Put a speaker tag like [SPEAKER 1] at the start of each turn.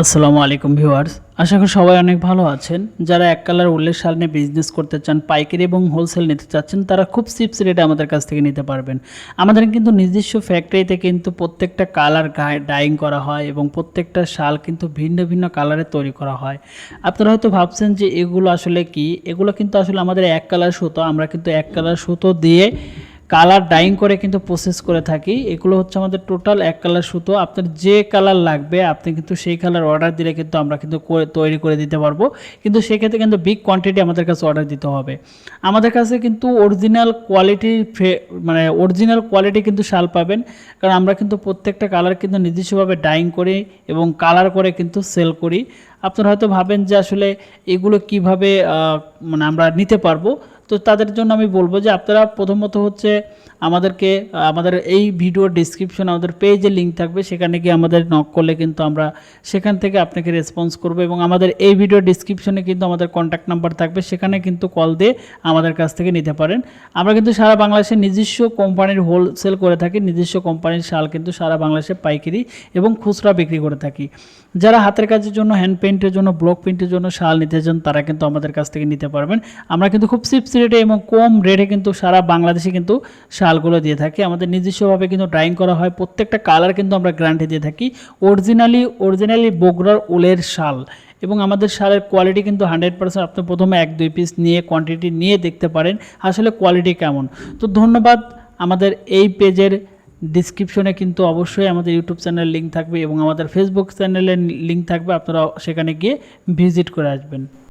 [SPEAKER 1] আসসালামু আলাইকুম ভিউয়ার্স। আশা করি সবাই অনেক ভালো আছেন। যারা এক কালার উল্লেখ শাল নিয়ে বিজনেস করতে চান, পাইকারি এবং হোলসেল নিতে চাচ্ছেন, তারা খুব চিপস রেটে আমাদের কাছ থেকে নিতে পারবেন। আমাদের কিন্তু নিজস্ব ফ্যাক্টরিতে কিন্তু প্রত্যেকটা কালার ডাইং করা হয় এবং প্রত্যেকটা শাল কিন্তু ভিন্ন ভিন্ন কালারে তৈরি করা হয়। আপনারা হয়তো ভাবছেন যে এগুলো আসলে কি? এগুলো কিন্তু আসলে আমাদের এক কালার সুতো, আমরা কিন্তু এক কালার সুতো দিয়ে কালার ডাইং করে কিন্তু প্রসেস করে থাকি। এগুলো হচ্ছে আমাদের টোটাল এক কালার সুতো। আপনার যে কালার লাগবে, আপনি কিন্তু সেই কালার অর্ডার দিলে কিন্তু আমরা কিন্তু তৈরি করে দিতে পারব। কিন্তু সেক্ষেত্রে কিন্তু বিগ কোয়ান্টিটি আমাদের কাছে অর্ডার দিতে হবে। আমাদের কাছে কিন্তু অরিজিনাল কোয়ালিটির মানে অরিজিনাল কোয়ালিটি কিন্তু শাল পাবেন। কারণ আমরা কিন্তু প্রত্যেকটা কালার কিন্তু নির্দিষ্টভাবে ডাইং করি এবং কালার করে কিন্তু সেল করি। আপনারা হয়তো ভাবেন যে আসলে এগুলো কীভাবে মানে আমরা নিতে পারব। তো তাদের জন্য আমি বলব যে আপনারা প্রথমত হচ্ছে আমাদেরকে, আমাদের এই ভিডিও ডিসক্রিপশন আমাদের পেজে লিঙ্ক থাকবে, সেখানে গিয়ে আমাদের নক করলে কিন্তু আমরা সেখান থেকে আপনাকে রেসপন্স করব এবং আমাদের এই ভিডিও ডিসক্রিপশনে কিন্তু আমাদের কন্ট্যাক্ট নাম্বার থাকবে, সেখানে কিন্তু কল দিয়ে আমাদের কাছ থেকে নিতে পারেন। আমরা কিন্তু সারা বাংলাদেশে নিজস্ব কোম্পানির হোলসেল করে থাকি, নিজস্ব কোম্পানির শাল কিন্তু সারা বাংলাদেশে পাইকারি এবং খুচরা বিক্রি করে থাকি। যারা হাতের কাজের জন্য হ্যান্ড পেন্টের জন্য ব্লক প্রিন্টের জন্য শাল নিতে চান, তারা কিন্তু আমাদের কাছ থেকে নিতে পারবেন। আমরা কিন্তু খুব চিপস রেটে এবং কম রেটে কিন্তু সারা বাংলাদেশে কিন্তু শালগুলো দিয়ে থাকি। আমাদের নিজস্বভাবে কিন্তু ড্রাইং করা হয়। প্রত্যেকটা কালার কিন্তু আমরা গ্যারান্টি দিয়ে থাকি। অরিজিনালি অরিজিনালি বগুড়ার উলের শাল এবং আমাদের শালের কোয়ালিটি কিন্তু হান্ড্রেড পার্সেন্ট আপনি প্রথমে এক, দুই পিস নিয়ে কোয়ান্টিটি নিয়ে দেখতে পারেন, আসলে কোয়ালিটি কেমন। তো ধন্যবাদ আমাদের এই পেজের ডিসক্রিপশনে কিন্তু অবশ্যই আমাদের ইউটিউব চ্যানেল লিঙ্ক থাকবে এবং আমাদের ফেসবুক চ্যানেলের লিঙ্ক থাকবে। আপনারা সেখানে গিয়ে ভিজিট করে আসবেন।